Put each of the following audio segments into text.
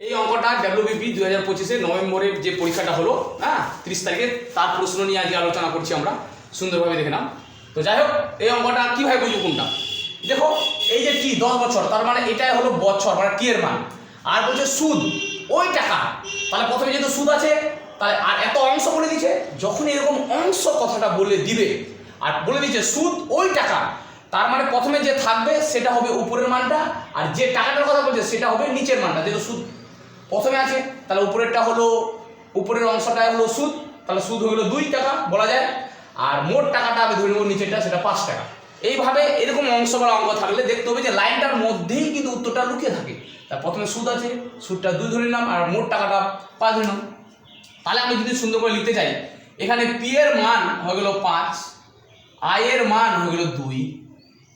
এই অঙ্কটা ডাব্লিউবিপি দুই হাজার পঁচিশে নভেম্বরের যে পরীক্ষাটা হলো হ্যাঁ তিরিশ তারিখে তার প্রশ্ন নিয়ে আজকে আলোচনা করছি আমরা, সুন্দরভাবে দেখে নাও। তো যাই হোক, এই অঙ্কটা কীভাবে বুঝব কোনটা? দেখো, এই যে টি দশ বছর, তার মানে এটাই হলো বছর মানে টি এর মান? আর বলছে সুদ, ওই টাকা, তাহলে প্রথমে যেহেতু সুদ আছে, তাহলে আর এত অংশ বলে দিচ্ছে যখন এরকম অংশ কথাটা বলে দিবে, আর বলে দিচ্ছে সুদ, ওই টাকা, তার মানে প্রথমে যে থাকবে, সেটা হবে উপরের মানটা, আর যে টাকাটার কথা বলছে, সেটা হবে নিচের মানটা, যেহেতু সুদ প্রথমে আছে, তাহলে উপরেরটা হলো, উপরের অংশটা হলো সুদ, তাহলে সুদ হলো দুই টাকা, বলা যায়। আর মোট টাকাটা আমি ধরে নেব নিচেরটা, সেটা পাঁচ টাকা। এইভাবে এরকম অংশ বা অঙ্ক থাকলে দেখতে হবে যে লাইনটার মধ্যেই কিন্তু উত্তরটা লুকিয়ে থাকে। তা প্রথমে সুদ আছে, সুদটা দুই ধরে নিলাম, আর মোট টাকাটা পাঁচ ধরে নিলাম। তাহলে আমি যদি সুন্দর করে লিখতে চাই, এখানে পি এর মান হয়ে গেল পাঁচ আই এর মান হয়ে গেল দুই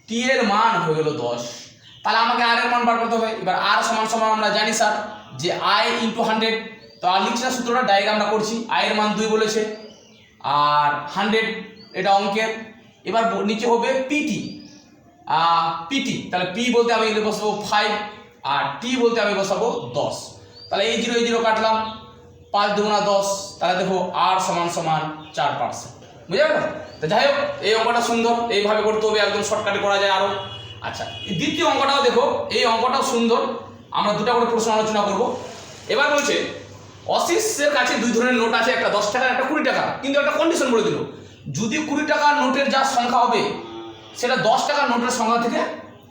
টি এর মান হয়ে গেল দশ। তাহলে আমাকে আর এর মান বার করতে হবে। এবার আর সমান সমান আমরা জানি, স্যার। যে আই ইন্টু হান্ড্রেড তো আর লিখছি না সূত্রটা ডায়াগ্রামটা করছি আয়ের মান দুই বলেছে, আর হান্ড্রেড এটা অঙ্কের, এবার নিচে হবে পিটি পিটি তাহলে পি বলতে আমি বসাবো ফাইভ আর টি বলতে আমি বসাবো দশ। তাহলে এই জিরো এই জিরো কাটলাম, পাঁচ দুগুণা দশ, তাহলে দেখো আর সমান সমান চার পার্সেন্ট বুঝে গেল? তো যাই হোক, এই অঙ্কটা সুন্দর, এইভাবে করতে হবে, একদম শর্টকাটে করা যায় আরও আচ্ছা দ্বিতীয় অঙ্কটাও দেখো, এই অঙ্কটাও সুন্দর। আমরা দুটা করে প্রশ্ন আলোচনা করব। এবার বলছে অশিসের কাছে দুই ধরনের নোট আছে, একটা দশ টাকা একটা কুড়ি টাকা। কিন্তু একটা কন্ডিশন বলে দিল, যদি কুড়ি টাকার নোটের যা সংখ্যা হবে, সেটা দশ টাকার নোটের সংখ্যা থেকে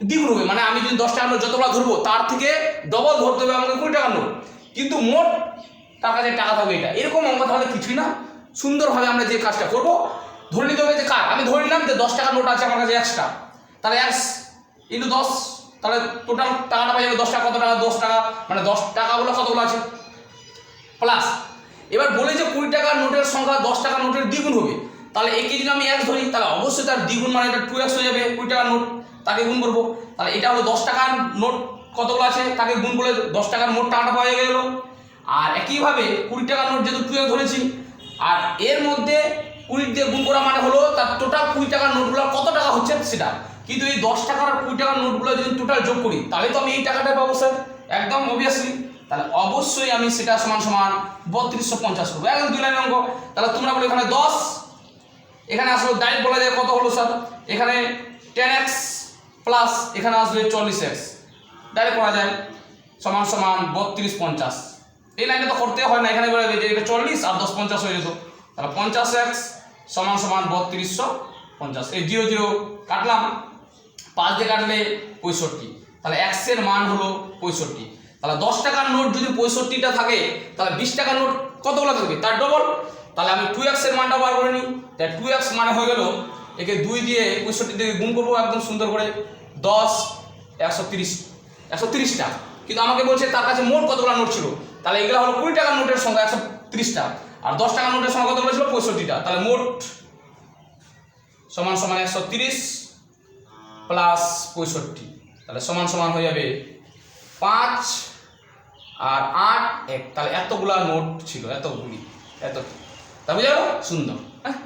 দ্বিগুণ হবে। মানে আমি যদি দশ টাকার নোট যতগুলো ধরবো, তার থেকে ডবল ধরতে হবে আমাকে কুড়ি টাকার নোট। কিন্তু মোট তার কাছে টাকা থাকবে এটা। এরকম অঙ্ক তাহলে কিছুই না। সুন্দরভাবে আমরা যে কাজটা করব, ধরে নিতে হবে যে কার? আমি ধরে নিলাম যে দশ টাকার নোট আছে আমার কাছে একশোটা তাহলে এক্স ইন্টু দশ। তাহলে টোটাল টাকাটা পাই যাবে দশ টাকা, কত টাকা? দশ টাকা। মানে দশ টাকাগুলো কতগুলো আছে? প্লাস এবার বলে যে কুড়ি টাকার নোটের সংখ্যা দশ টাকার নোটের দ্বিগুণ হবে। তাহলে একে যদি আমি এক ধরি, তাহলে অবশ্যই তার দ্বিগুণ মানে এটা টু এক্স হয়ে যাবে, কুড়ি টাকার নোট। তাকে গুণ করব। তাহলে এটা হলো দশ টাকার নোট কতগুলো আছে? তাকে গুণ করে দশ টাকার মোট টাকাটা পাওয়া গেল। আর একইভাবে কুড়ি টাকার নোট যেহেতু টু ধরেছি, আর এর মধ্যে কুড়ি দিয়ে গুণ করা মানে হলো তার টোটাল কুড়ি টাকার নোটগুলো কত টাকা হচ্ছে সেটা। কিন্তু এই দশ টাকার আর কুড়ি টাকার নোটগুলো যদি টোটাল যোগ করি, তাহলে তো আমি এই টাকাটা পাবো স্যার একদম অবভিয়াসলি তাহলে অবশ্যই আমি সেটা সমান সমান বত্রিশশো পঞ্চাশ করব। একদম দুই লাইন অঙ্ক। তাহলে তোমরা বলো এখানে দশ, এখানে আসলে ডাইরেক্ট বলা যায় কত হলো স্যার এখানে টেন এক্স প্লাস এখানে আসবে চল্লিশ এক্স ডাইরেক্ট করা যায় সমান সমান বত্রিশ পঞ্চাশ। এই লাইনটা তো করতে হয় না। এখানে বলা যায় যে এটা চল্লিশ আর দশ পঞ্চাশ হয়ে যেত। তাহলে পঞ্চাশ এক্স সমান সমান বত্রিশশো পঞ্চাশ। এই জিরো জিরো কাটলাম, পাঁচ দিয়ে কাটলে পঁয়ষট্টি। তাহলে এক্সের মান হলো পঁয়ষট্টি। তাহলে দশ টাকার নোট যদি পঁয়ষট্টিটা থাকে, তাহলে বিশ টাকার নোট কতগুলো থাকবে? তার ডবল তাহলে আমি টু এক্সের মানটা বার করে নিই। তাই টু এক্স মানে হয়ে গেল, একে দুই দিয়ে পঁয়ষট্টি দিয়ে গুণ করব একদম সুন্দর করে। দশ, একশো তিরিশ। একশো তিরিশটা। কিন্তু আমাকে বলছে তার কাছে মোট কতগুলো নোট ছিল? তাহলে এগুলো হলো কুড়ি টাকার নোটের সংখ্যা, একশো তিরিশটা। আর দশ টাকা নোটের সংখ্যা কত বলেছিল? পঁয়ষট্টিটা। তাহলে মোট সমান সমান একশো তিরিশ প্লাস পঁয়ষট্টি। তাহলে সমান সমান হয়ে যাবে পাঁচ আর আট এক। তাহলে এতগুলা নোট ছিল, এতগুলি এত তা বুঝে সুন্দর। হ্যাঁ